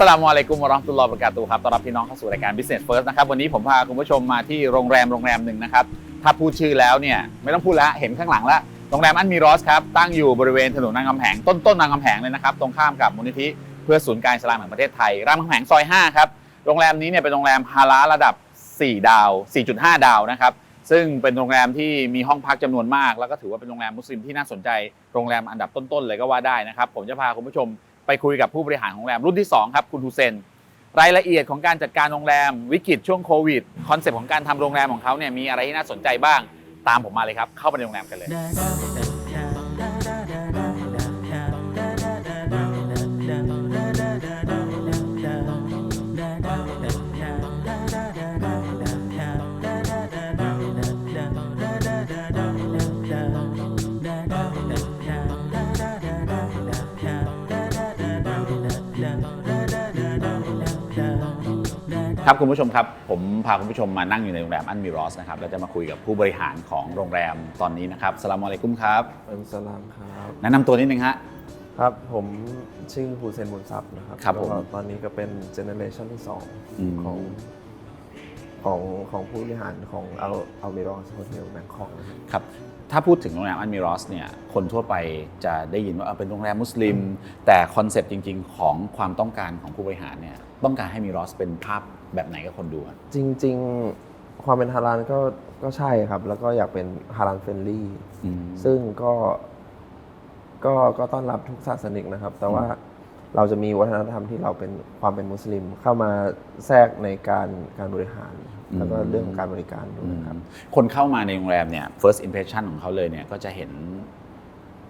สลามุอะลัยกุมวะเราะห์มะตุลลอฮ์วะบะเราะกาตุฮ์ครับต้อนรับพี่น้องเข้าสู่รายการ Business First นะครับวันนี้ผมพาคุณผู้ชมมาที่โรงแรมโรงแรมหนึ่งนะครับถ้าพูดชื่อแล้วเนี่ยไม่ต้องพูดแล้วเห็นข้างหลังแล้วโรงแรมอันมีรอสครับตั้งอยู่บริเวณถนนรามคำแหงต้นต้นรามคำแหงเลยนะครับตรงข้ามกับมูลนิธิเพื่อศูนย์การอิสลามแห่งประเทศไทยรามคำแหงซอย5ครับโรงแรมนี้เนี่ยเป็นโรงแรมฮาลาลระดับ 4 ดาว 4.5 ดาวนะครับซึ่งเป็นโรงแรมที่มีห้องพักจำนวนมาก แล้วก็ถือว่าเป็นโรงแรมมุสลิมที่น่าสนใจโรงแรมอันดับต้นๆเลยก็ว่าได้นะครับผมจะพาคุณผู้ชม ไปคุยกับผู้บริหารของโรงแรมรุ่นที่ 2 ครับ คุณทูเซน รายละเอียดของการจัดการโรงแรมวิกฤตช่วงโควิดคอนเซปต์ของการทำโรงแรมของเขาเนี่ยมีอะไรที่น่าสนใจบ้างตามผมมาเลยครับเข้าไปในโรงแรมกันเลย ครับคุณผู้ชมครับผมพาคุณผู้ชมมานั่งอยู่ในโรงแรมอันมิรอสนะครับเราจะมาคุยกับผู้บริหารของโรงแรมตอนนี้นะครับสลามอะลัยกุมครับอัลสลามครับแนะนำตัวนิดนึงฮะครับผมชื่อฮูเซนบุญทรัพย์นะครับครับแล้วก็ผมตอนนี้ก็เป็นเจเนเรชันที่สองอืม ของ ของของผู้บริหารของอัลอัลมิรอสโฮเทลแบงคอกนะครับ ครับ ถ้าพูดถึงโรงแรมอันมิรอสเนี่ยคนทั่วไปจะได้ยินว่าเออเป็นโรงแรมมุสลิม แต่คอนเซปต์จริง ๆ ของความต้องการของผู้บริหารเนี่ยต้องการให้มิรอสเป็นภาพแบบไหนกับคนดูอะจริง ๆ ความเป็นฮาลาลก็ก็ใช่ครับ แล้วก็อยากเป็นฮาลาลเฟรนลี่ อืมซึ่งก็ก็ก็ต้อนรับทุกศาสนิกนะครับ แต่ว่า เราจะมีวัฒนธรรมที่เราเป็นความเป็นมุสลิม เข้ามาแทรกในการการบริหาร แล้วก็เรื่องของการบริการด้วยครับ คนเข้ามาในโรงแรมเนี่ย first impression ของเขาเลยเนี่ยก็จะเห็น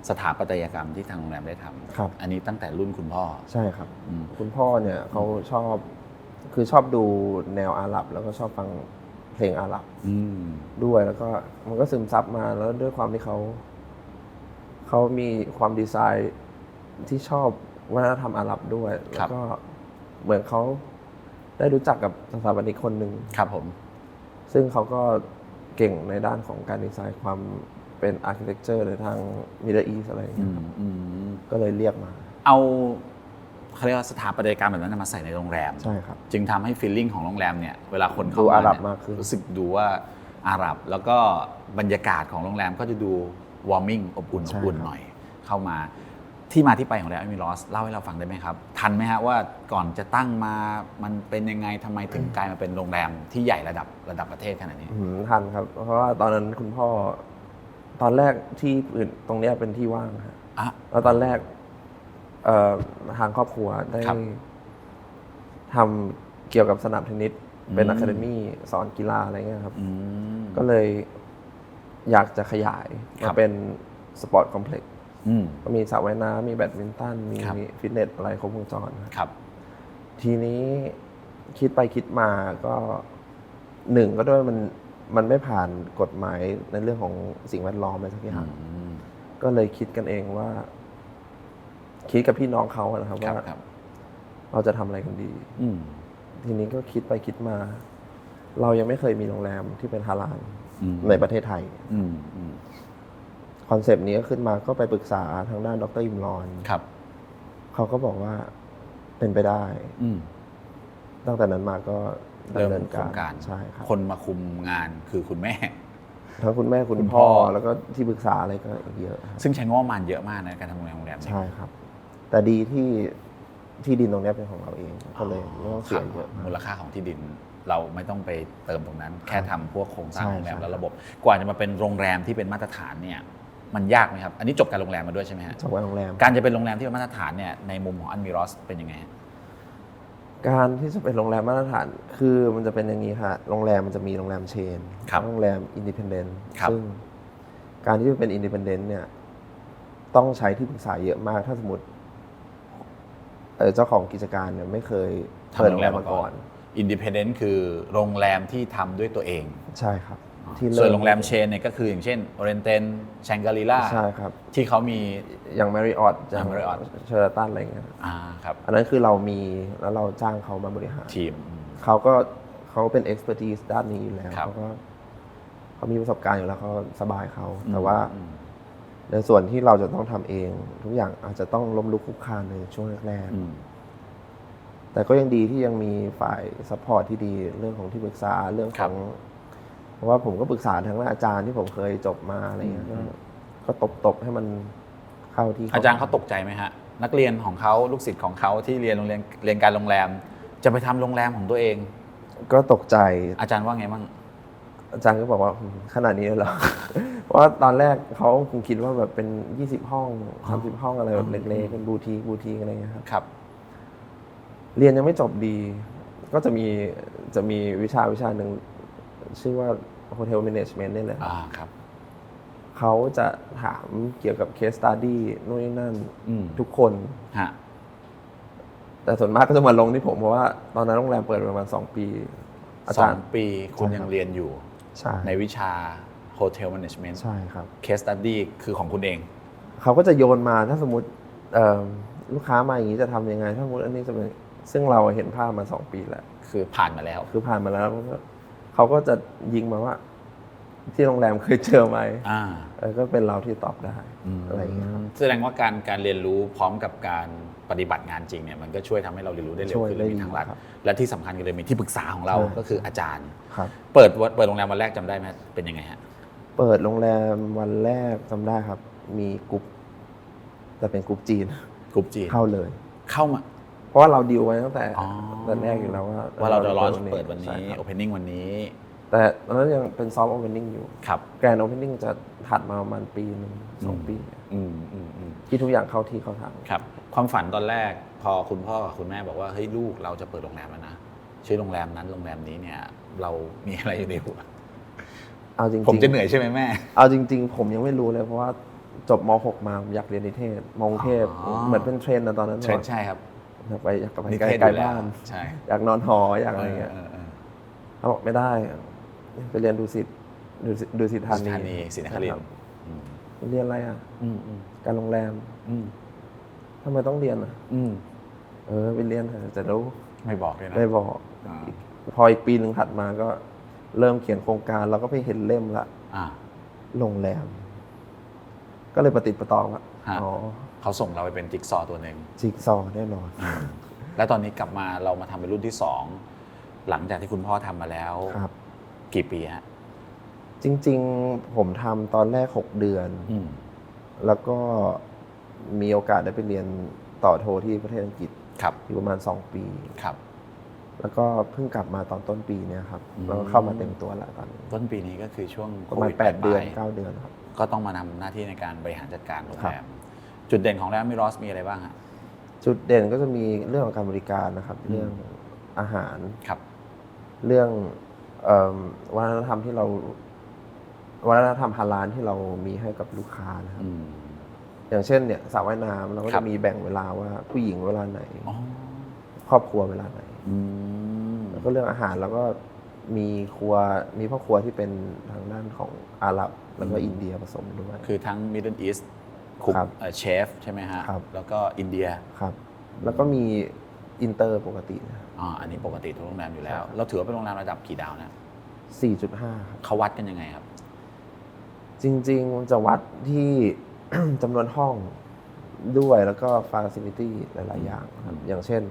สถาปัตยกรรมที่ทางโรงแรมได้ทำครับ อันนี้ตั้งแต่รุ่นคุณพ่อ ใช่ครับอืมคุณพ่อเนี่ยเขาชอบคือชอบดูแนวอาหรับ แล้วก็ชอบฟังเพลงอาหรับอืมด้วยแล้วก็มันก็ซึมซับมาแล้วด้วยความที่เขาเขามีความดีไซน์ที่ชอบ วัฒนธรรมอาหรับด้วยแล้วก็เหมือนเขาได้รู้จักกับสถาปนิกคนหนึ่ง ครับผม ซึ่งเขาก็เก่งในด้านของการดีไซน์ความเป็นอาร์เคเต็กเจอร์ในทางมิดเดิลอีสอะไรอย่างอืเงี้ยมครับอืมก็เลยเรียกมา เอาเขาเรียกว่าสถาปัตยกรรมแบบนั้นมาใส่ในโรงแรม ใช่ครับ จึงทำให้ฟีลลิ่งของโรงแรมเนี่ยเวลาคนเข้าดูมาอาหรับเนี่ยมากขึ้น รู้สึกดูว่าอาหรับ แล้วก็บรรยากาศของโรงแรมก็จะดูวอร์มิ่งอบอุ่นอบอุ่นหน่อยเข้ามา ที่มาที่ไปของแรมมิลอสเล่าให้เราฟังได้ไหมครับ ทันไหมฮะว่าก่อนจะตั้งมามันเป็นยังไงทำไมถึงกลายมาเป็นโรงแรมที่ใหญ่ระดับระดับประเทศขนาดนี้ อืมทันครับ เพราะว่าตอนนั้นคุณพ่อ ตอนแรกที่อื่นตรงเนี้ยเป็นที่ว่างฮะอะ แล้วตอนแรก เอ่อทางครอบครัวได้ครับทำเกี่ยวกับสนามเทนนิสเป็นอืม อะคาเดมี่สอนกีฬาอะไรเงี้ยครับ อืม ก็เลยอยากจะขยายครัมาบ เป็นสปอร์ตคอมเพล็กซ์อืม ก็มีสระว่ายน้ำมีแบดมินตัน มีครับฟิตเนสอะไรครบวงจรครับครับ ทีนี้คิดไปคิดมาก็หนึ่งก็ด้วยมันมันไม่ผ่านกฎหมายในเรื่องของสิ่งแวดล้อมอะไรสักอย่างอืมก็เลยคิดกันเองว่า คิดกับพี่น้องเขาอะนะครับครับว่าครับเราจะทำอะไรกันดีอืมทีนี้ก็คิดไปคิดมา เรายังไม่เคยมีโรงแรมที่เป็นฮาลาลอืมในประเทศไทยอืมอืม คอนเซปต์นี้ก็ขึ้นมาก็ไปปรึกษาทางด้านดรอิมรอนครับ เขาก็บอกว่าเป็นไปได้ อืมตั้งแต่นั้นมาก็เริ่ดำมเนินโครการงการใช่ครับคนมาคุมงานคือคุณแม่ทั้งคุณแม่คุณคุณพ่พ่ออแล้วก็ที่ปรึกษาอะไรก็อีกเยอะครับซึ่งใช้งบประมาณเยอะมากในการทำโรงแรมโรงแรมเนี่ยใช่ครับ แต่ดีที่ที่ดินตรงเนี้ยเป็นของเราเองก็เลยไม่ต้องเสียเยอะมูลค่าของที่ดินเราไม่ต้องไปเติมตรงนั้น แค่ทำพวกโครงสร้างใช่โรงแรมใช่และระบบ กว่าจะมาเป็นโรงแรมที่เป็นมาตรฐานเนี่ย มันยากไหมครับ อันนี้จบการโรงแรมมาด้วยใช่ไหมฮะจากว่าโรงแรม การจะเป็นโรงแรมที่เป็นมาตรฐานเนี่ยในมุมของอันมิรอสเป็นยังไงฮะการที่จะเป็นโรงแรมมาตรฐาน คือมันจะเป็นอย่างนี้ค่ะโรงแรมมันจะมีโรงแรมเชนครับโรงแรมอินดิเพนเดนต์ครับซึ่งการที่จะเป็นอินดิเพนเดนต์เนี่ย ต้องใช้ที่ปรึกษาเยอะมากถ้าสมมติเอ่อเจ้าของกิจการเนี่ยไม่เคยเปิดโรงแรมมาก่อน อินดิเพนเดนต์คือโรงแรมที่ทำด้วยตัวเอง ใช่ครับ ที่ส่วนโรงแรมเชนเนี่ยก็คืออย่างเช่นโอเรนเตนแชงก r ลีล่าใช่ครับ ที่เขามี อย่าง m ม r ริออ t อย่าง Marriott เชอร์ตันอะไรเงี้ยอ่าครับอันนั้นคือเรามีแล้วเราจ้างเขามาบริหารทีมอืมเขาก็เขาเป็น expertise ด้านนี้อยู่แล้วครับ เขาก็เขามีประสบการณ์อยู่แล้วเขาสบายเขาแต่ว่า อืม ในส่วนที่เราจะต้องทำเอง ทุกอย่างอาจจะต้องล้มลุกคลุกคลานในช่วงแรกอืม ๆแต่ก็ยังดีที่ยังมีฝ่ายซัพพอร์ตที่ดีเรื่องของที่ปรึกษาเรื่องคขรัอบง เพราะว่าผมก็ปรึกษาทั้งอาจารย์ที่ผมเคยจบมาอะไรเงี้ยอืก็มก็ตบตบๆให้มันเข้าที่อาจารย์เขาตกใจไหมฮะ นักเรียนของเขาลูกศิษย์ของเขาที่เรียนโรงเรียนเรียนการโรงแรม จะไปทำโรงแรมของตัวเอง ก็ตกใจอาจารย์ว่าไงบ้างอาจารย์ก็บอกว่าอืมขนาดนี้เลยเหรอเพราะว่าตอนแรกเขาคงคิดว่าแบบเป็น20ห้อง30ห้องอะไรแบบเล็กๆเป็นบูทีบูทีอะไรเงี้ยครับครับ เรียนยังไม่จบดี ก็จะมีจะมีวิชาวิชาหนึ่ง ชื่อว่า Hotel Management นี่แหละอ่าครับ เขาจะถามเกี่ยวกับ case study นู่นนี่นั่นอืมทุกคน ฮะแต่ส่วนมากก็จะมาลงที่ผมเพราะว่าตอนนั้นโรงแรมเปิดประมาณ 2 ปี อาสอจารงย์ปีคุณใช่ยัคงรับเรียนอยู่ ใช่ในวิชา Hotel Management ใช่ครับ Case Study คือของคุณเอง เขาก็จะโยนมาถ้าสมมติเอ่อลูกค้ามาอย่างนี้จะทำยังไง ถ้าสมมติอันนี้จะเป็นซึ่งเราเห็นภาพมาสองปีแล้ว คือผ่านมาแล้ว คือผ่านมาแล้วแล้วก็ เขาก็จะยิงมาว่า ที่โรงแรมเคยเจอไหมอ่าเออก็เป็นเราที่ตอบได้อะไรอย่างเงี้ยครับ แสดงว่าการการเรียนรู้พร้อมกับการปฏิบัติงานจริงเนี่ยมันก็ช่วยทำให้เราเรียนรู้ได้เร็วช่วยขึ้นได้และมีดีทางลัดครับและที่สำคัญก็เลยมีที่ปรึกษาของเราใช่ ก็คืออาจารย์ ครับ เปิดวันเปิดโรงแรมวันแรกจำได้ไหมเป็นยังไงฮะเปิดโรงแรมวันแรกจำได้ครับ มีกลุ่มแต่เป็นกลุ่มจีนกลุ่มจีนเข้าเลย เข้ามาเพ ราะว่าเราดีลไว้ตั้งแต่อ๋อตอนแรกอยู่แล้วว่าว่าเราจะร้อนจะเปิดวันนี้ใช่ครับ opening วันนี้ แต่ตอนนั้นยังเป็นซอฟต์โอเพนนิ่งอยู่ครับแกรนด์โอเพนนิ่งจะถัดมาประมาณปีหนึ่งสองปีอืมอืมอืมที่ทุกอย่างเข้าที่เข้าทางครับ ความฝันตอนแรกพอคุณพ่อกับคุณแม่บอกว่าเฮ้ยลูกเราจะเปิดโรงแรมแล้วนะชื่อโรงแรมนั้นโรงแรมนี้เนี่ย เรามีอะไรอยู่ในหัวเอาจริงๆผมจะเหนื่อยใช่ไหมแม่ เอาจริง ๆ ผมยังไม่รู้เลยเพราะว่าจบม .6 มาผมอยากเรียนนิเทศมองเทพอ๋อเหมือนเป็นเทรนด์นะตอนนั้นเทรนด์ใช่ครับ อยากไปอยากกลับไปนิไกลเทศไกลอยู่แล้วบ้านใช่อยากนอนหออยากอะไรเงี้ยเออเออเขาบอกไม่ได้ไปเรียนดูสิทธิ์ดูสิดูสิทธาสนีถานีศรีนครินทคบร์อืมเรียนอะไรอะอืมอืมการโรงแรมอืมทำไมต้องเรียนอะอืมเออไปเรียนเถอะจะรู้ไม่บอกเลยนะไม่บอกอ่าพออีกปีหนึ่งถัดมาก็เริ่มเขียนโครงการเราก็ไปเห็นเล่มละอ่าโรงแรม ก็เลยประติดประต่อว่าฮะอ๋อเขาส่งเราไปเป็นจิ๊กซอว์ตัวหนึ่งจิ๊กซอว์แน่นอน แล้วตอนนี้กลับมาเรามาทำเป็นรุ่นที่สองหลังจากที่คุณพ่อทำมาแล้ว ครับ กี่ปีฮะจริงๆ ผมทำตอนแรก 6 เดือน อืมแล้วก็มีโอกาสได้ไปเรียนต่อโทที่ประเทศอังกฤษครับอยู่ประมาณ 2 ปี ครับ แล้วก็เพิ่งกลับมาตอนต้นปีเนี่ยครับ อืม แล้วก็เข้ามาเต็มตัวแล้วตอนนี้ต้นปีนี้ก็คือช่วงประมาณ โควิ8 เดือน ปลายๆ9 เดือนครับ ก็ต้องมาทำหน้าที่ในการบริหารจัดการโรงครับแรม จุดเด่นของแรมมิรอสมีอะไรบ้างฮะจุดเด่นก็จะมีเรื่องของการบริการนะครับ เรื่องอาหาร ครับ เรื่องเอิ่มวัฒนธรรมที่เราวัฒนธรรมฮาลาลที่เรามีให้กับลูกค้านะครับ อืมอย่างเช่นเนี่ยสระว่ายน้ำเราก็ครัจะบมีแบ่งเวลาว่าผู้หญิงเวลาไหน อ๋อครอบครัวเวลาไหน อืมแล้วก็เรื่องอาหารแล้วก็มีครัวมีพ่อครัวที่เป็นทางด้านของอาหรับแล้วก็อินเดียผสมด้วย คือทั้ง Middle East คุกครับเชฟใช่ไหมฮะ ครับ แล้วก็อินเดีย ครับ แล้วก็มีอินเตอร์ปกตินะครับ อ่า อันนี้ปกติทุกโรงแรมอยู่แล้วครับเราถือว่าเป็นโรงแรมระดับกี่ดาวนะ4.5 ครับ เขาวัดกันยังไงครับ จริงๆมันจะวัดที่ จำนวนห้องด้วยแล้วก็ฟาซิลิตี้หลาย ๆ อย่างครับอืมอย่างเช่น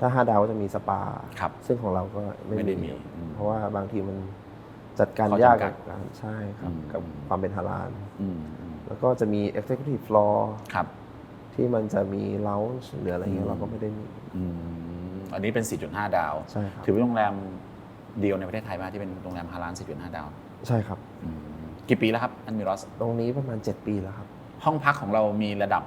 ถ้า 5 ดาวก็จะมีสปา ครับซึ่งของเราก็ไม่ไม่ได้มีมีอืมเพราะว่าบางทีมันจัดการข้อยากจำกักัดบการใช่ครับ อืม กับความเป็นฮาลาล อืมอืม แล้วก็จะมี Executive Floor ครับที่มันจะมีเลาส์หรืออะไรเงี้อืยมเราก็ไม่ได้มี อืมอันนี้เป็น 4.5 ดาว ใช่ครับ ถือเป็นโรงแรมเดียวในประเทศไทยมากที่เป็นโรงแรมฮาลาล4.5 ดาวใช่ครับ อืมกี่ปีแล้วครับ อันมิรอส ตรงนี้ประมาณ 7 ปีแล้วครับ ห้องพักของเรามีระดับ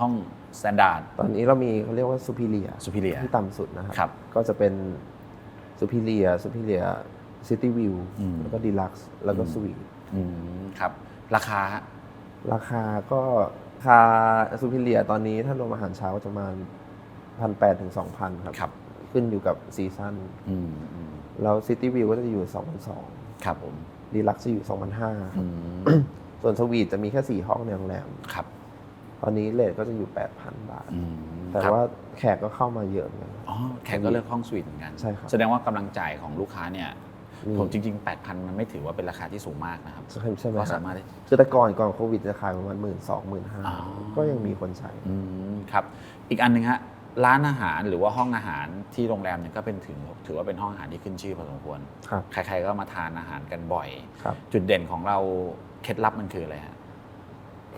ห้องสแตนดาร์ดตอนนี้เรามีเขาเรียกว่า Superior สุพิเลียที่ต่ำสุดนะครัครับ ก็จะเป็น Superior Superior City View อืมแล้วก็ Deluxe แล้วก็ อืม Suite อืมครับ ราคาฮะ ราคาก็ราคา Superior ตอนนี้ถ้ารวมอาหารเช้าจะประมาณพันแปดถึงสองพันครับ ครับ ขึ้นอยู่กับซีซั่นอืมอืมแล้ว City View ก็จะอยู่สองพันสองครับผม Deluxe จะอยู่สองพันห้าอืมส่วนสวีทจะมีแค่สี่ห้องในโรงแรม ครับตอนนี้เลทก็จะอยู่8,000บาท อืมแต่ครับว่าแขกก็เข้ามาเยอะเหมือนกัน อ๋อแขกก็เลือกห้องสวีทเหมือนกัน ใช่ครับ แสดงว่ากำลังจ่ายของลูกค้าเนี่ยมี ผมจริง ๆ 8,000 มันไม่ถือว่าเป็นราคาที่สูงมากนะครับใช่ใช่ไหมก็ครัสาบมารถได้คือแต่ก่อนก่อนโควิดจะขายประมาณหมื่นสองหมื่นห้าอ๋อก็ยังมีคนใช้อืมครับอีกอันหนึ่งฮะร้านอาหารหรือว่าห้องอาหารที่โรงแรมเนี่ยก็เป็นถึงถือว่าเป็นห้องอาหารที่ขึ้นชื่อพอสมควรครับใครๆก็มาทานอาหารกันบ่อยครับจุดเด่นของเราเคล็ดลับมันคืออะไรฮะ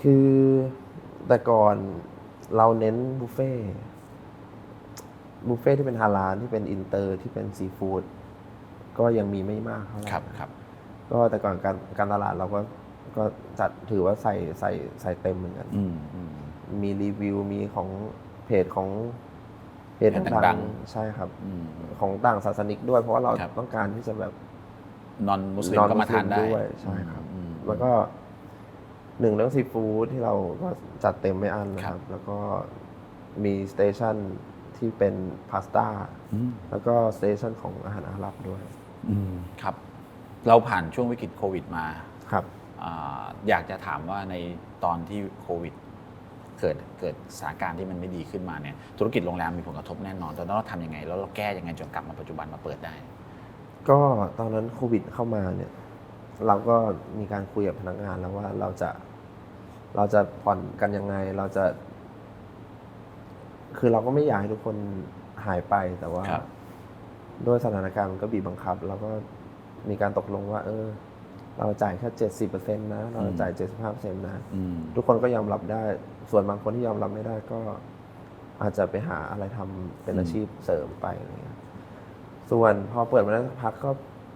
คือแต่ก่อนเราเน้นบุฟเฟ่ต์บุฟเฟ่ต์ที่เป็นฮาลาลที่เป็นอินเตอร์ที่เป็นซีฟู้ด ก็ยังมีไม่มากเท่าไหร่ครับครับ ก็แต่ก่อนการการตลาดเราก็ก็จัดถือว่าใส่ใส่ใส่เต็มเหมือนกันอืมอืม มีรีวิวมีของเพจของเพจเพจต่างดังๆใช่ครับ อืม ของต่างศาสนิกด้วย เพราะว่าเราครับ ต้องการที่จะแบบ นอนมุสลิมนอนก็มาทานได้มุสลิมด้วยใช่ครับ อืม แล้วก็หนึ่งเรื่องซีฟู้ดที่เราก็จัดเต็มไม่อั้นนะคครัรับ บ แล้วก็มีสเตชันที่เป็นพาสต้า อืมแล้วก็สเตชันของอาหารอาหรับด้วย อืมครับ เราผ่านช่วงวิกฤตโควิดมาครับอาอยากจะถามว่าในตอนที่โควิด เกิดเกิดสถานการณ์ที่มันไม่ดีขึ้นมาเนี่ยธุรกิจโรงแรมมีผลกระทบแน่นอนตอนนั้นเราทำยังไง แล้วเราแก้ยังไงจนกลับมาปัจจุบันมาเปิดได้ ก็ตอนนั้นโควิดเข้ามาเนี่ย เราก็มีการคุยกับพนักงานแล้วว่าเราจะเราจะผ่อนกันยังไง เราจะ คือเราก็ไม่อยากให้ทุกคนหายไปแต่ว่า ครับ ด้วยสถานการณ์มันก็บีบบังคับเราก็มีการตกลงว่า เออ เราจ่ายแค่เจ็ดสิบเปอร์เซ็นต์นะ เราจ่ายเจ็ดสิบห้าเปอร์เซ็นต์นะอืมทุกคนก็ยอมรับได้ ส่วนบางคนที่ยอมรับไม่ได้ก็อาจจะไปหาอะไรทำเป็นอืมอาชีพเสริมไปอะไรเงี้ย ส่วนพอเปิดมาได้สักพักก็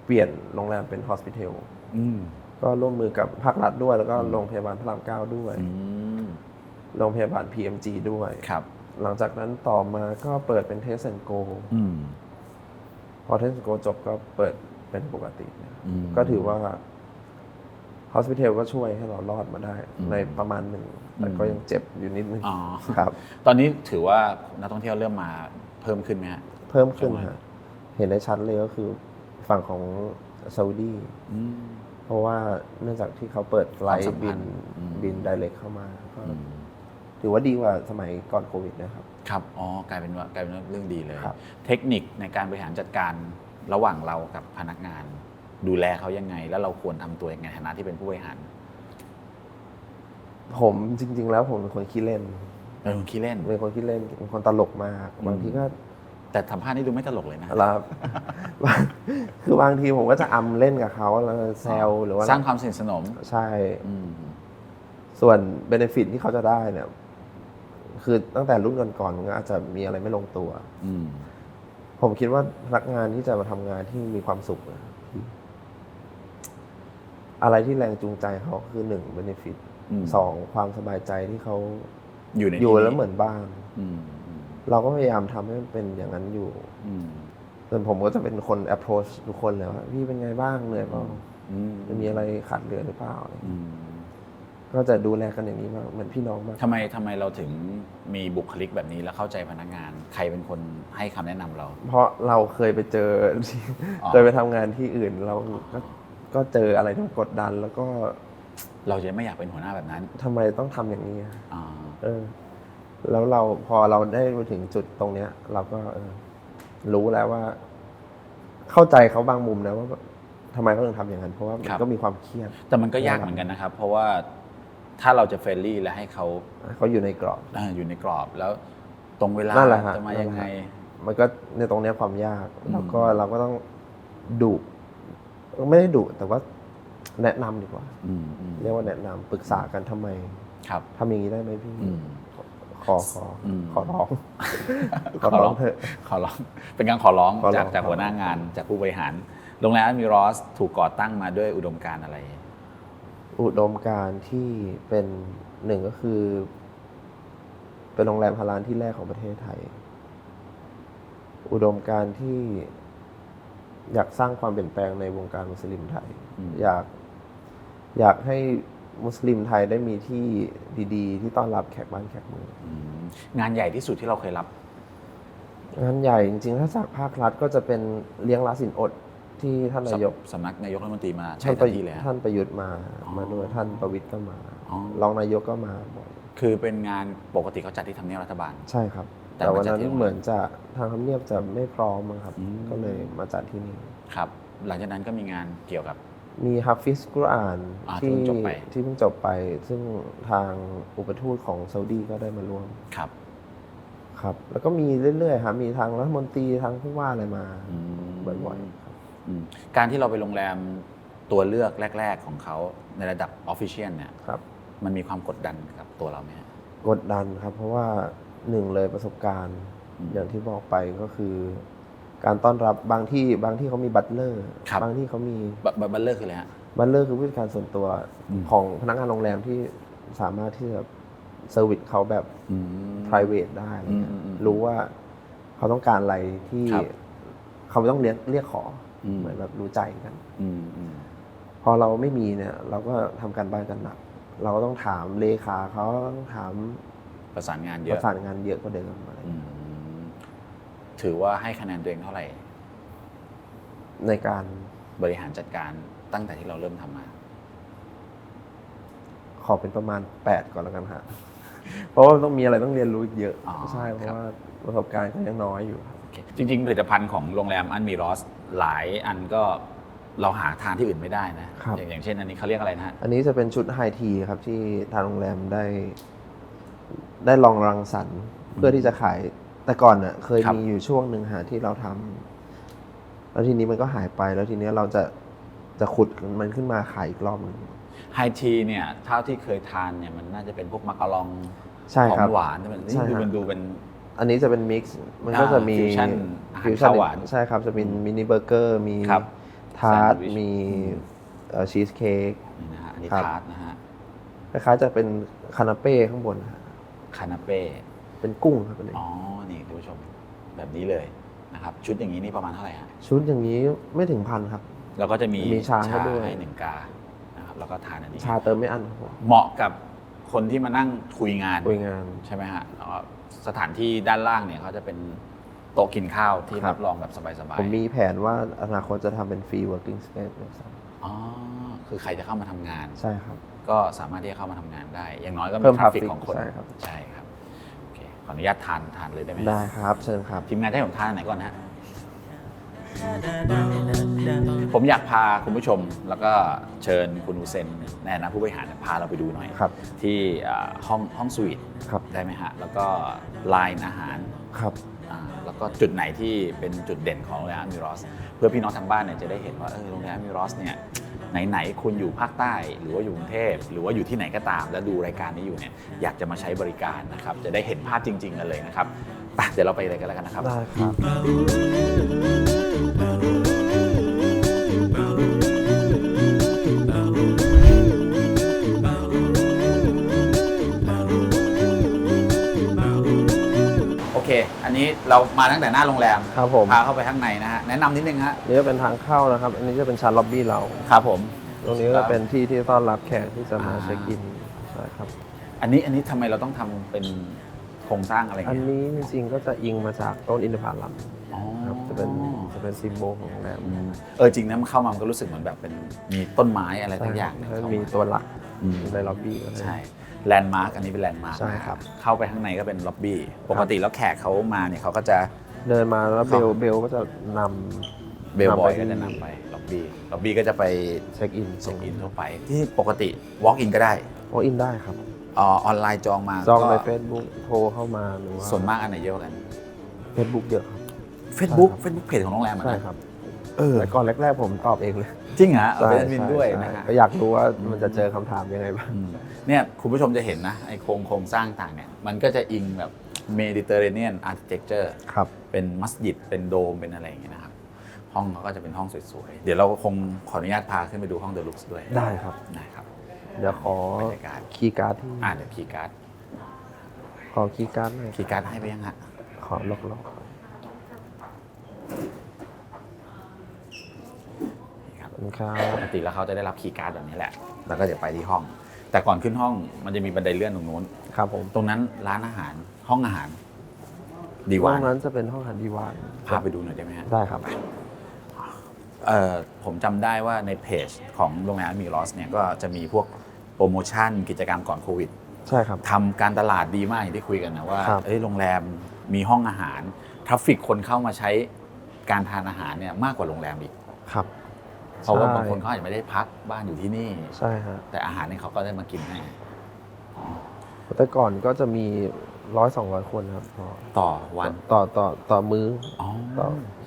เปลี่ยนโรงแรมเป็น hospital อืมก็ร่วมมือกับภาครัฐด้วย แล้วก็อืมโรงพยาบาลพระรามเก้าด้วยอืมโรงพยาบาล PMG ด้วย ครับ หลังจากนั้นต่อมาก็เปิดเป็นเทส and go อืม พอเทส and go จบก็เปิดเป็นปกตินะอืมก็ถือว่า hospital ก็ช่วยให้เรารอดมาได้อืมในประมาณหนึ่งแต่อืมก็ยังเจ็บอยู่นิดนึงอ๋อครับ ตอนนี้ถือว่านักท่องเที่ยวเริ่มมาเพิ่มขึ้นไหมฮะเพิ่มขึ้นจังหวะฮะเห็นได้ชัดเลยก็คือฝั่งของซาอุดีอืมเพราะว่าเนื่องจากที่เขาเปิดไฟลความสัมท์พับินนธ์อืมบิน d i เ e c เข้ามาก็อืมถือว่าดีกว่าสมัยก่อนโควิดนะครับ ครับ อ๋อ กลายเป็นว่ากลายเป็นเรื่องดีเลย ครับ เทคนิคในการบริหารจัดการระหว่างเรากับพนักงาน ดูแลเขายังไง แล้วเราควรทำตัวยังไงในฐานะที่เป็นผู้บริหารผมจริง ๆ แล้วผมเป็นคนขี้เล่น เป็นคนขี้เล่น เป็นคนขี้เล่น เป็นคนตลกมากอืม บางทีก็แต่ทำผ้านี่ดูไม่ตลกเลยนะรับ คือบางทีผมก็จะอำเล่นกับเขาแล้วแซวหรือว่าสร้างความสนิทสนมใช่ อืมส่วนเบนฟิตที่เขาจะได้เนี่ย คือตั้งแต่รุ่นก่อนๆมันก็อาจจะมีอะไรไม่ลงตัว อืม ผมคิดว่าพนักงานที่จะมาทำงานที่มีความสุขอะอะไรที่แรงจูงใจเขาคือหนึ่งเบนฟิตอืม สองความสบายใจที่เขาอยู่ในอยู่ที่แล้วเหมือนบ้าน อืมอืมเราก็พยายามทำให้มันเป็นอย่างนั้นอยู่อืมส่วนผมก็จะเป็นคน approach ทุกคนเลยว่าพี่เป็นไงบ้างเหนื่อยเปล่าอืมมีอะไรขาดเหลือหรือเปล่า อืม ก็จะดูแลกันอย่างนี้มากเหมือนพี่น้องมาก ทำไมทำไมเราถึงมีบุคลิกแบบนี้แล้วเข้าใจพนักงาน ใครเป็นคนให้คำแนะนำเรา เพราะเราเคยไปเจอที่อ๋อ เคยไปทำงานที่อื่น เราก็ก็เจออะไรที่มันกดดัน แล้วก็เราจะไม่อยากเป็นหัวหน้าแบบนั้นทำไมต้องทำอย่างนี้อะอ่าเออ แล้วเราพอเราได้มาถึงจุดตรงเนี้ย เราก็เออรู้แล้วว่า เข้าใจเขาบางมุมนะว่าแบบทำไมเขาถึงทำอย่างนั้น เพราะว่ามันก็มีความเครียด แต่มันก็ยากเหมือนกันนะครับ เพราะว่า ถ้าเราจะเฟรนลี่และให้เขาเขาอยู่ในกรอบอ่าอยู่ในกรอบแล้วตรงเวลานั่นแหละฮะจะมายังไง มันก็ในตรงเนี้ยความยากอืมแล้วก็เราก็ต้องดุไม่ได้ดุแต่ว่าแนะนำดีกว่า อืมอืม เรียกว่าแนะนำปรึกษากันทำไมครับ ทำอย่างนี้ได้ไหมพี่ อืม ขอขออม ขอร้อง ขอร้องเถอะ ขอร้อง เป็นการขอร้องขอร้จาอกงจากหัวหน้างานจากผู้บริหาร โรงแรมมีรอสถูกก่อตั้งมาด้วยอุดมการณ์อะไร อุดมการณ์ที่เป็นหนึ่งก็คือ เป็นโรงแรมฮาลาลที่แรกของประเทศไทย อุดมการณ์ที่อยากสร้างความเปลี่ยนแปลงในวงการมุสลิมไทยอืมอยากอยากให้มุสลิมไทยได้มีที่ดีๆ ที่ต้อนรับแขกบ้านแขกเมืองอืมงานใหญ่ที่สุดที่เราเคยรับ งานใหญ่จริงๆ ถ้าจากภาครัฐก็จะเป็นเลี้ยงละสินอด ที่ท่านนายกสำนักนายกรัฐมนตรีมาใช้ท่านปทัระนทีเลยฮะ ท่านประยุทธ์มาอ๋อมาด้วยท่านประวิตยก็มาอ๋อ รองนายกก็มาบ่อยคือเป็นงานปกติเขาจัดที่ทำเนียบรัฐบาล ใช่ครับ แต่แต่มาวันจัดนั้นที่โรงแรมเหมือนจะทางทำเนียบจะไม่พร้อมมั้งครับ อืม ก็เลยมาจัดที่นี่ ครับ หลังจากนั้นก็มีงานเกี่ยวกับ มีฮัฟฟิสกุรอานอ่าที่ที่เพิ่งจบไป ที่เพิ่งจบไป ซึ่งทางอุปทูตของซาอุดีก็ได้มาร่วมครับครับ แล้วก็มีเรื่อยๆครับมีทางรัฐมนตรีทางผู้ว่าอะไรมา อืมบ่อยๆครับอืม การที่เราไปโรงแรมตัวเลือกแรก ๆ ของเขาในระดับออฟฟิเชียลเนี่ยครับ มันมีความกดดันกับตัวเราไหมฮะ กดดันครับ เพราะว่าหนึ่งเลยประสบการณ์ อืมอย่างที่บอกไปก็คือ การต้อนรับบางที่บางที่เขามีบัตเลอร์ครับ บางที่เขามีบบับัลเลอร์คืออะไรฮะ บัตเลอร์คือผู้จัดการส่วนตัวอืม ของพนักงานโรงแรมที่สามารถที่จะเซอร์วิสเขาแบบ อืม private ได้อะไรเงี้ยอืมอืมอืมรู้ว่าเขาต้องการอะไรที่ครับ เขาไม่ต้องเรียกเรียกขออม เหมือนแบบรู้ใจกันอืมอืมพอเราไม่มีเนี่ย เราก็ทำการบ้านกันหนัก เราก็ต้องถามเลขาเขาต้องถามประสานงานเยประอะสานงานเยอะกว่าเดิมอะไรอืมถือว่าให้คะแนนตัวเองเท่าไหร่ ในการบริหารจัดการตั้งแต่ที่เราเริ่มทำมา ขอเป็นประมาณ8ก่อนแล้วกันฮะเพราะว่าต้องมีอะไรต้องเรียนรู้อีกเยอะอ๋อใช่เพครัราะบว่าประสบการณ์ก็ยังน้อยอยู่ครับโอเค จริง ๆ ผลิตภัณฑ์ของโรงแรมอันมีรอสหลายอันก็เราหาทานที่อื่นไม่ได้นะ ครับ อย่างอย่างเช่นอันนี้เขาเรียกอะไรนะฮะอันนี้จะเป็นชุดไฮทีครับที่ทางโรงแรมได้ ได้ลองรังสรรค์เพื่อที่จะขาย แต่ก่อนเน่ะเคยครับมีอยู่ช่วงหนึ่งหาที่เราทำแล้วทีนี้มันก็หายไปแล้วทีนี้เราจะจะขุดมันขึ้นมาขายอีกรอบหนึงไฮทีเนี่ยเท่าที่เคยทานเนี่ยมันน่าจะเป็นพวกมักกะลองใช่ขอครับงหวานใช่ไหมใช่นี่ดูครับมันดูเป็น อันนี้จะเป็นมิกซ์มันก็อ่าจะมีฟิวชั่นอาหารฟิวชั่นข้าวหวานใช่ครับจะมีมินิเบอร์เกอร์มีครับทาร์ตแซนด์วิชมีชีสเค้กนี่นะฮะอันนี้ครับทาร์ตนะฮะคล้ายๆจะเป็นคานาเป้ข้างบนฮะคานาเป้เป็นกุ้งครับอันนี้อ๋อนี่คุณผู้ชมแบบนี้เลยนะครับชุดอย่างนี้นี่ประมาณเท่าไหร่ฮะชุดอย่างนี้ไม่ถึงพันครับ แล้วก็จะมีมีชาให้ด้วยให้หนึ่งกานะครับแล้วก็ทานอันนี้ชาเติมไม่อั้นครับผมเหมาะกับคนที่มานั่งคุยงานคุยงานใช่ไหมฮะแล้วก็ สถานที่ด้านล่างเนี่ยเขาจะเป็นโต๊ะกินข้าวที่ครัรับบรองแบบสบายผมมีแผนว่าอนาคตจะทำเป็นฟรี working space ด้วยซ้ๆอ๋อคือใครจะเข้ามาทำงานำใช่ครับ ก็สามารถที่จะเข้ามาทำงานได้ อย่างน้อยก็มีเพิ่มทราฟฟิก traffic ของคน ใช่ครับ ใช่ครับโอเคขออนุญาตทานทานเลยได้ไหมได้ครับ เชิญครับ ทีมงานจะให้ผมทานอันไหนก่อนนะฮะ ผมอยากพาคุณผู้ชมแล้วก็เชิญคุณอุเซนในฐานะผู้บริหารพาเราไปดูหน่อย ครับ ที่อ่าห้องห้องสวีทครับ ได้ไหมฮะ แล้วก็ไลน์อาหารครับ อ่าแล้วก็จุดไหนที่เป็นจุดเด่นของโรงแรมมิรอส เพื่อพี่น้องทางบ้านเนี่ยจะได้เห็นว่าเออโรงแรมมิรอสเนี่ยไหนๆคุณอยู่ภาคใต้ หรือว่าอยู่กรุงเทพหรือว่าอยู่ที่ไหนก็ตาม แล้วดูรายการนี้อยู่เนี่ยอยากจะมาใช้บริการนะครับ จะได้เห็นภาพจริงๆกันเลยนะครับไปเดี๋ยวเราไปเลยกันแล้วกันนะครับ ได้ครับ โอเค อันนี้เรามาตั้งแต่หน้าโรงแรม ครับผมพาเข้าไปข้างในนะฮะ แนะนำนิดนึงฮะ นี่ก็เป็นทางเข้านะครับ อันนี้จะเป็นชั้นล็อบบี้เรา ครับผม ตรงนี้ก็เป็นที่ที่ต้อนรับแขกที่จะมาอ่า เช็คอินใช่ครับ อันนี้อันนี้ทำไมเราต้องทำเป็นโครงสร้างอะไรอันเงี้ยนี้จริงๆก็จะอิงมาจากต้นอินทผลัมอ๋อ ครับจะเป็นจะเป็นซิมโบลของโรงแรมอืมเออจริงนะมันเข้ามามันก็รู้สึกเหมือนแบบเป็นมีต้นไม้อะไรทั้งอย่างเนี่ยแล้วเข้ามีมาตัวหลักอืม ในล็อบบี้ก็เลยใช่แลนด์มาร์กอันนี้เป็นแลนด์มาร์กใช่ครับ เข้าไปข้างในก็เป็นล็อบบี้ปกติแล้วแขกเขามาเนี่ยเขาก็จะเดินมาแล้วเบลครับเบลก็จะนำเบลบอยนำไปก็จะนำไปล็อบบี้ล็อบบี้ก็จะไปเช็คอินเช็คอินทั่วไป ที่ปกติ walk in ก็ได้โออินได้ครับออออนไลน์จองมาจองใน ก็ Facebook โทรเข้ามาหรือว่าส่วนมากอันไหนเยอะกว่ากัน Facebook เยอะครับ Facebook ใช่ครับ Facebook เพจของโรงแรมอะนะใช่ครับเออแต่ก่อนแรกๆผมตอบเองเลยจริงเหรอเอาเป็นแอดมินใช่ด้วยใช่นะฮะ ก็อยากรู้ว่ามันจะเจอคำถามยังไงบ้าง อืมเนี่ยคุณผู้ชมจะเห็นนะไอโครงโครงสร้างต่างเนี่ยมันก็จะอิงแบบเมดิเตอร์เรเนียนอาร์ติเทคเจอร์ครับ เป็นมัสยิดเป็นโดมเป็นอะไรอย่างเงี้ยนะครับ ห้องเขาก็จะเป็นห้องสวยๆ เดี๋ยวเราคงขออนุญาตพาขึ้นไปดูห้องเดลุกส์ด้วยได้ครับ นะครับเดี๋ยวขอบรรยากาศคีย์การ์ดที่อ่าเดี๋ยวคีย์การ์ดขอคีย์การ์ดหน่อยคีย์การ์ดให้ไปยังฮะขอล็อกล็อกนี่ครับ ขอบคุณครับ ปกติแล้วเขาจะได้รับคีย์การ์ดแบบนี้แหละ แล้วก็จะไปที่ห้อง แต่ก่อนขึ้นห้องมันจะมีบันไดเลื่อนตรงนู้น ครับผมตรงนั้นร้านอาหารห้องอาหาร ดีห้วาองนนั้นจะเป็นห้องอาหารดีวานพาไปดูหน่อยได้ไหมฮะได้ครับ เอ่อผมจำได้ว่าในเพจของโรงแรมมีลอสเนี่ยก็จะมีพวกโปรโมชั่นกิจกรรมก่อนโควิด ใช่ครับ ทำการตลาดดีมากอย่างที่คุยกันนะว่าครับ เอ้ยโรงแรมมีห้องอาหารทราฟฟิกคนเข้ามาใช้ การทานอาหารเนี่ยมากกว่าโรงแรมอีก ครับ เพราะว่าใช่ บางคนเขาอาจจะไม่ได้พักบ้านอยู่ที่นี่ ใช่ฮะแต่อาหารเนี่ยเขาก็ได้มากินให้แต่ก่อนก็จะมีร้อยสองร้อยคนครับพอต่อวันต่อต่อต่อมื้ออ๋อ ต่อ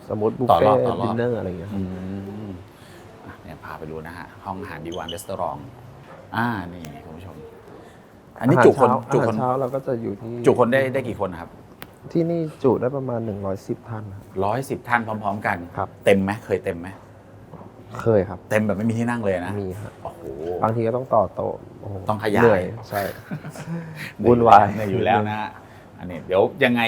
สมมติบุฟต่อรเฟ่อบต่อรอบ ดินเนอร์อะไรอย่างเงี้ยครับ อืมอะเนี่ยพาไปดูนะฮะ ห้องอาหารดีวันรีสอร์ทอ่านี่คุณผู้ชม อันนี้าหารจุคนเช้าจุอาคหานรเช้าเราก็จะอยู่ที่จุคนได้ได้กี่คนนะครับ ที่นี่จุได้ประมาณ 110 ท่านครับ ร้อยสิบท่านพร้อม ๆ กัน ครับ เต็มไหมเคยเต็มไหมเคยครับ เต็มแบบไม่มีที่นั่งเลยนะมีครับโอ้โห บางทีก็ต้องต่อโต๊ะโโหต้องขยาย เหนื่ใช่ วุ่นวายเหนื่ออยู่แล้วนะฮะอันนี้เดี๋ยวยังไง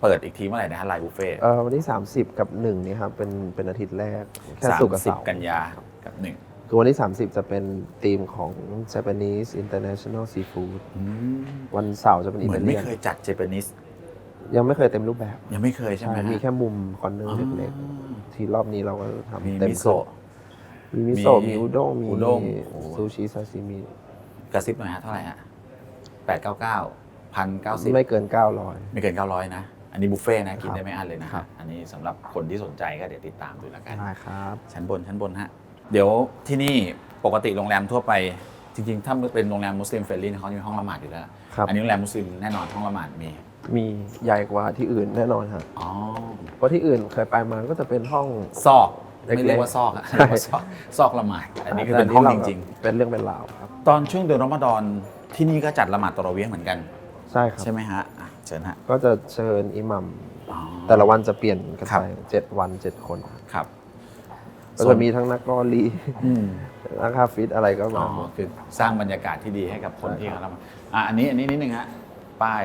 เปิดอีกทีเมื่อไหร่นะฮะไลน์บุฟเฟ่เออวันที่ 30 กับ1นี่ครับ เป็นเป็นอาทิตย์แรกแค่สามศุกร์กับสิบเสาร์กันยากับหนึ่งคือวันที่ 30 จะเป็นธีมของ Japanese International Seafood อืมวันเสาร์จะเป็นอิเหมืตาอนเลีไม่ยน เคยจัดเจแปนิส ยังไม่เคยเต็มรูปแบบยังไม่เคยใช่ไหมใช่ฮะมีแค่มุมคอนเนอร์อ๋อเล็กๆที่รอบนี้เราก็ทำมีเต็มมิเครื่อโซะงมีมิโซะมีมีอุด้งมีอุด้งโอ้ซูชิซาซิมิกระซิบหน่อยฮะเท่าไหร่ฮะแปดเก้าเก้าพันเก้าสิบไม่เกิน900ไม่เกิน900นะ อันนี้บุฟเฟ่ต์นะกินครับได้ไม่อั้นเลยนะคครัรับบอันนี้สำหรับคนที่สนใจก็เดี๋ยวติดตามดูแล้วกันได้ครับ ชั้นบนชั้นบนฮะ เดี๋ยวที่นี่ปกติโรงแรมทั่วไปจริงๆ ถ้าเป็นโรงแรมมุสลิมเฟรนลี่เขาจะมีห้องละหมาดอยู่แล้วครับอันนี้โรงแรมมุสลิมแน่นอนห้องละหมาดมี มีใหญ่กว่าที่อื่นแน่นอนครับอ๋อเพราะที่อื่นเคยไปมาก็จะเป็นห้อง ซอกเล็กๆไม่เรียกว่าซอกอะใช่เรียกว่าซอกซอกละหมาดอันนี้คือเป็นห้องจริงๆ เป็นเรื่องเป็นราวครับๆตอนช่วงเดือนรอมฎอนที่นี่ก็จัดละหมาดตะเราะเวียเหมือนกัน ใช่ครับใช่ไหมฮะอะเชิญฮะก็จะเชิญอิหมัมอ๋อแต่ละวันจะเปลี่ยนกันครับไปเจ็ดวันเจ็ดคนครับครับก็จะมีทั้งนักกอลีอืมนักฮาฟิตอะไรก็อ๋มาอหมดคือสร้างบรรยากาศที่ดีให้กับคนใช่ที่ครับเขาละหมาดอะอันนี้อันนี้นิดนึงฮะป้าย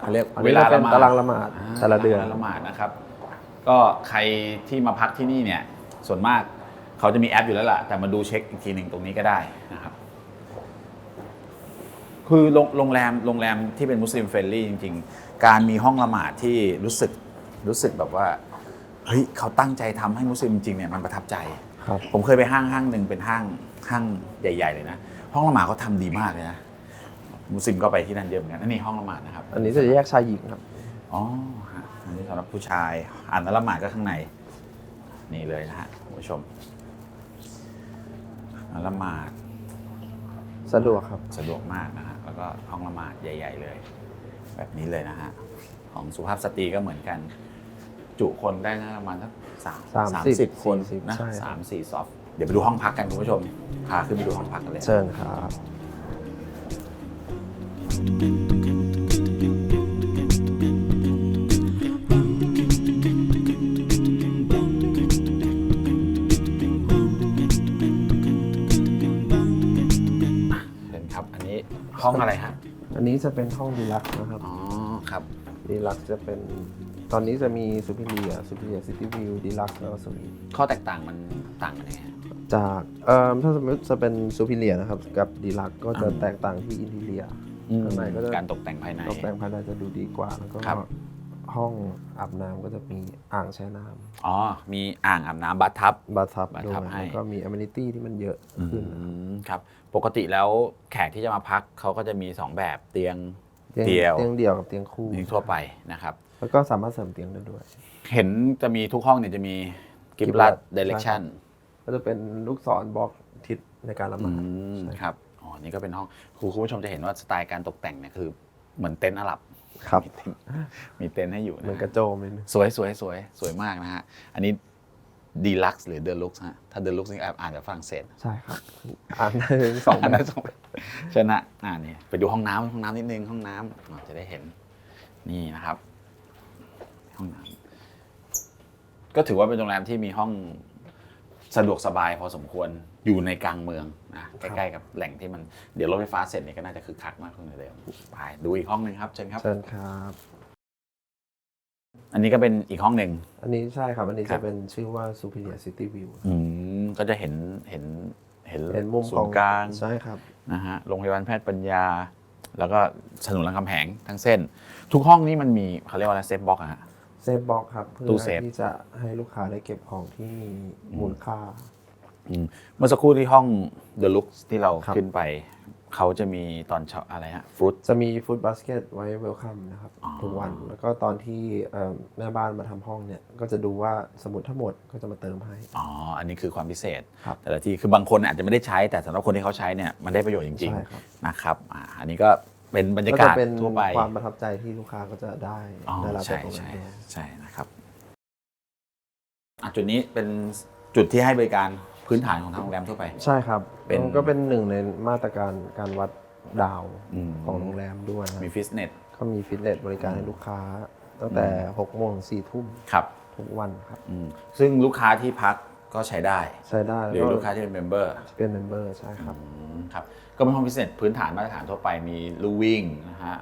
เขาเรียกอันเวนี้ลาก็เป็นละหมาดตารางละหมาดอ่แต่ละเดือนวาละหมาดนะครับ ก็ใครที่มาพักที่นี่เนี่ย ส่วนมากเขาจะมีแอปอยู่แล้วล่ะ แต่มาดูเช็คอีกทีหนึ่งตรงนี้ก็ได้นะครับ คือโรงโรงแรมโรงแรมที่เป็นมุสลิมเฟรนลี่จริง ๆ การมีห้องละหมาดที่รู้สึกรู้สึกแบบว่าเฮ้ยเขาตั้งใจทำให้มุสลิมจริงๆเนี่ยมันประทับใจครับผมเคยไปห้างห้างหนึ่งเป็นห้างห้างใหญ่ ๆ เลยนะ ห้องละหมาดเขาทำดีมากเลยนะ มุสลิมก็ไปที่นั่นเยอะเหมือนกันอันนี้ห้องละหมาดนะครับอันนี้จะแยกชายหญิงครับ อ๋อฮะอันนี้สำหรับผู้ชายอ่านละหมาดก็ข้างใน นี่เลยนะฮะคุณผู้ชมอ่านละหมาดสะดวกครับสะดวกมากนะฮะแล้วก็ห้องละหมาดใหญ่ ๆ เลย แบบนี้เลยนะฮะของสุภาพสตรีก็เหมือนกัน จุคนได้นะประมาณสักสามสามสามสิบสิบคนสี่สิบนะใช่สามสี่ซอฟเดี๋ยวไปดูห้องพักกันคุณผู้ชมพาขึ้นไปดูห้องพักกันเลยเชิญครับ เห็นครับ อันนี้ห้องอะไรฮะ อันนี้จะเป็นห้องดีลักซ์นะครับอ๋อ ครับ ดีลักซ์จะเป็นตอนนี้จะมีซูเปอร์เลียซูเปอร์เลียซิตี้วิวดีลักซ์แล้วก็สวีทข้อแตกต่างมันต่างกันยังไงฮะ จากเอ่อถ้าสมมติจะเป็นซูเปอร์เลียนะครับ กับดีลักซ์ก็จะอืมแตกต่างที่อินทีเลีย ข้างในก็จะการตกแต่งภายใน ตกแต่งภายในจะดูดีกว่าแล้วก็ครับ ห้องอาบน้ำก็จะมีอ่างแช่น้อ๋อ มีอ่างอาบน้ำบัตทับำบาร์ทับบัตด้วยทับให้ แล้วก็มีอเมนิตี้ที่มันเยอะขึ้นนะครับอืมครับ ปกติแล้วแขกที่จะมาพักเขาก็จะมี 2 แบบเตียงเตียงเดียว เตียงเดี่ยวกับเตียงคู่เตียงทั่วไปนะครับ แล้วก็สามารถเสริมเตียงได้ด้วย เห็นจะมีทุกห้องเนี่ยจะมีกิบลัด Qiblat เดเรคชั่น ก็จะเป็นลูกศรบอกทิศในการละหอืมาดมใช่ครับอ๋อ นี่ก็เป็นห้องครูคุณผู้ชมจะเห็นว่าสไตล์การตกแต่งเนี่ยคือ เหมือนเต็นท์อาหรับครับ มีเต็นท์มีเต็นท์ให้อยู่เหมือนนะกระโจมนิดนึง สวยสวยสวยสวยมากนะฮะ อันนี้ดีลักซ์หรือเดลุกซ์ฮะ ถ้าเดลุกซ์นี่อ่านจากฝรั่งเศส ใช่ครับอ่านได้ถึงสองอันแบนั้บนสองแบบเชิญนะอ่านี่ไปดูห้องน้ำห้องน้ำนิดนึงห้องน้ำอ่าจะได้เห็น นี่นะครับ ห้องน้ำก็ถือว่าเป็นโรงแรมที่มีห้อง สะดวกสบายพอสมควรอยู่ในกลางเมืองนะใกล้ๆกับแหล่งที่มันเดี๋ยวรถไฟฟ้าเสร็จเนี่ยก็น่าจะคึกคักมากขึ้นกว่าเดิมไปดูอีกห้องหนึ่งครับเชิญครับ เชิญครับ อันนี้ก็เป็นอีกห้องหนึ่ง อันนี้ใช่ครับ อันนี้ครัจะบ เป็นชื่อว่า Superior City View อืมก็จะเห็นเห็นเห็นเป็นมุมศูขอนงย์กลางใช่ครับนะฮะโรงพยาบาลแพทย์ปัญญา แล้วก็ถนนรามคำแหงทั้งเส้น ทุกห้องนี้มันมีเขาเรียกว่าอะไรเซฟบ็อกอะฮะ เซฟบ็อกครับ เพื่อตู้เซฟ ที่จะให้ลูกค้าได้เก็บของที่มีมูลค่า อืมเมื่อสักครู่ที่ห้องเดอะลุกที่เราครับ ขึ้นไป เขาจะมีตอนเช้าอะไรฮะฟรุต จะมีฟู้ดบาสเกตไว้เวลคัมนะครับ อ๋อ ทุกวันแล้วก็ตอนที่เอ่อแม่บ้านมาทำห้องเนี่ย ก็จะดูว่าสมุดทั้งหมดก็จะมาเติมให้ อ๋อ อันนี้คือความพิเศษ ครับแต่ละที่คือบางคนอาจจะไม่ได้ใช้แต่สำหรับคนที่เขาใช้เนี่ยมันได้ประโยชน์จริงใช่ครับ ๆนะครับอ่าอันนี้ก็ เป็นบรรยาก็กาจะศเป็นทั่วไปความประทับใจที่ลูกค้าก็จะได้อ๋อได้รับใช่จากตรงนั้ใช่นด้วยใช่นะครับอะจุดนี้เป็นจุดที่ให้บริการพื้นฐานของทางโรงแรมทั่วไป ใช่ครับเป็นมันก็เป็นหนึ่งในมาตรการการวัดดาวอืมของโรงแรมด้วยนะมีฟิตเนสก็มีฟิตเนสบริการให้ลูกค้า ตั้งแต่6โมงถึง4ทุ่มครับทุกวันครับอืมซึ่งลูกค้าที่พัก ก็ใช้ได้ ใช้ได้หรือลูกค้าที่เป็นเมมเบอร์เป็นเมมเบอร์ใช่ครับครับ ก็เป็นห้องพิเศษพื้นฐานมาตรฐานทั่วไปมีลู่วิ่งนะฮะ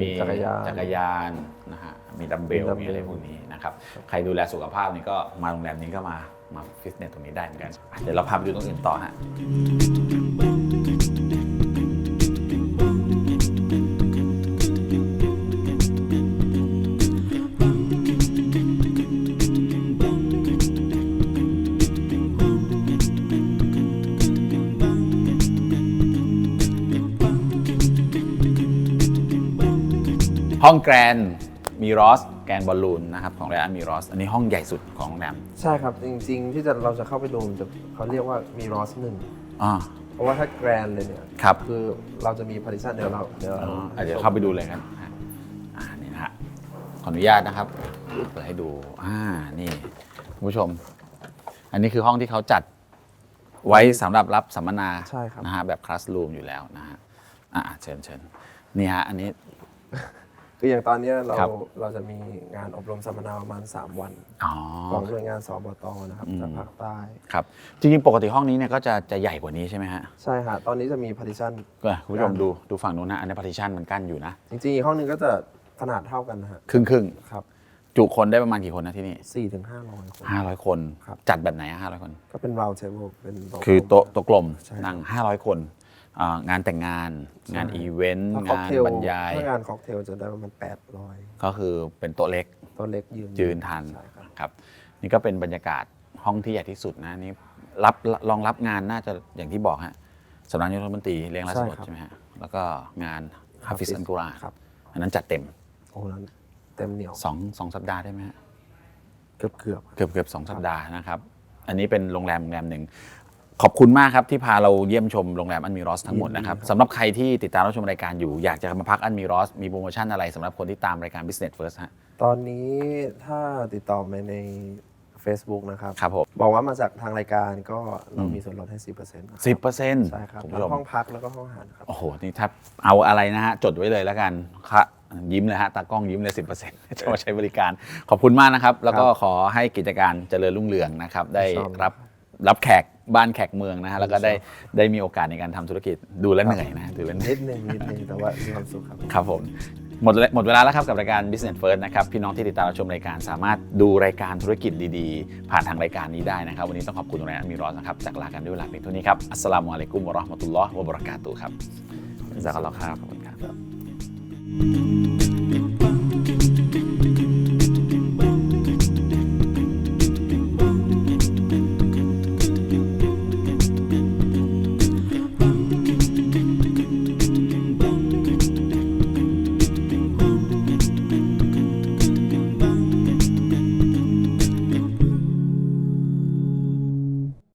มีจักรยานจักรยานนะฮะมีดัมเบลมีดัมเบลมีอะไรพวกนี้นะครับใครดูแลสุขภาพนี่ก็มาโรงแรมนี้ก็มามาฟิตเนสตรงนี้ได้เหมือนกันอะเดี๋ยวเราพาไปดูตรงอื่นต่อฮะ ห้องแกรนมีรอสแกรนบอลลูนนะครับของโรงแรมมีรอสอันนี้ห้องใหญ่สุดของโรงแรมใช่ครับ จริงๆ ที่จะเราจะเข้าไปดูมันจะเขาเรียกว่ามีรอสหนึ่งอ่าเพราะว่าถ้าแกรนเลยเนี่ยครับคือเราจะมีพาริชันเดี๋ยวเราเดี๋ยวอ๋เราออะเดี๋ยวเข้าไปดูเลยกันอะอ่านี่นะฮะขออนุญาตนะครับเปิดให้ดูอ่านี่คุณผู้ชม อันนี้คือห้องที่เขาจัดไว้สำหรับรับสัมมนาใช่ครับนะฮะแบบคลาสรูมอยู่แล้วนะฮะอ่าเชิญเชิญนี่ฮะอันนี้ คืออย่างตอนเนี้ยเราครับ เราจะมีงานอบรมสัมมนาประมาณ 3 วัน อ๋อของหน่วยงานสบตนะครับอืมจากภาคใต้ ครับ จริงๆ ปกติห้องนี้เนี่ยก็จะจะใหญ่กว่านี้ใช่ไหมฮะใช่ฮะตอนนี้จะมีพาริชันก็คุณผู้ชมครับดูดูฝั่งนู้นนะอันนี้พาร์ติชันมันกั้นอยู่นะจริงๆอีกห้องหนึงก็จะขนาดเท่ากันนะฮะครึ่งครึ่งครับๆจุคนได้ประมาณกี่คนนะที่นี่สี่ถึงห้าร้อยคน ห้าร้อยคน ครับ จัดแบบไหนห้าร้อยคน ก็เป็น round table เป็นโต๊ะคือโต๊ะโต๊ะกลมใช่นั่ง500คนอ่า งานแต่งงาน งานอีเวนต์ถ้าค็อกงานเทลบรรยายถ้างานค็อกเทลจะได้ประมาณ800 ก็คือเป็นโต๊ะเล็กโต๊ะเล็กยืนยืนทานใช่ครับครับ นี่ก็เป็นบรรยากาศห้องที่ใหญ่ที่สุดนะนี่รับรองรับงานน่าจะอย่างที่บอกฮะสำนักนายกรัฐมนตรีเลี้ยงราชบุตรใช่ไหมฮะแล้วก็งานฮาฟิสอันกุรอานครับอันนั้นจัดเต็มโอ้นั้นเต็มเหนียวสองสองสัปดาห์ได้ไหมฮะเกือบเกือบเกือบเกือบสองสัปดาห์นะครับ อันนี้เป็นโรงแรมโรงแรมหนึ่ง ขอบคุณมากครับที่พาเราเยี่ยมชมโรงแรมอันมีรอสทั้งหมดนะครับสำหรับใครที่ติดตามรับชมรายการอยู่อยากจะมาพักอันมีรอสมีโปรโมชั่นอะไรสำหรับคนที่ตามรายการ Business First ฮะ ตอนนี้ถ้าติดต่อมาใน Facebook นะครับ ครับผม บอกว่ามาจากทางรายการก็เรามีส่วนลดให้ 10%นะสิบเปอร์เซ็นต์ ใช่ครับคุณทั้ผู้ชมงห้องพักแล้วก็ห้องอาหารครับ โอ้โห นี่ถ้าเอาอะไรนะฮะ จดไว้เลยแล้วกันค่ะยิ้มเลยฮะ ตากล้องยิ้มเลยสิบเปอร์เซ็นต์จะมาใช้บริการ ขอบคุณมากนะครับ แล้วก็ขอให้กิจการเจริญรุ่งเรืองนะครับ ได้ชอบรับรับแขก บ้านแขกเมืองนะฮะแล้วก็ได้ได้มีโอกาสในการทำธุรกิจดูแลวเหนื่อยนะดูแลวเหนื่อยนิดนึงนิดนึงแต่ว่ามีความสุขครับครับผมหมดเวลาหมดเวลาแล้วครับกับรายการ Business First นะครับพี่น้องที่ติดตามรับชมรายการสามารถดูรายการธุรกิจดีๆ ผ่านทางรายการนี้ได้นะครับ วันนี้ต้องขอบคุณโรงแรมมีรอสนะครับจากลากันด้วยเวลาเพียงเท่านี้ครับอัสสลามุอะลัยกุมวะเราะห์มะตุลลอฮ์วะบะเราะกาตุฮ์ครับจากอัลลอฮ์ครับขอบคุณครับ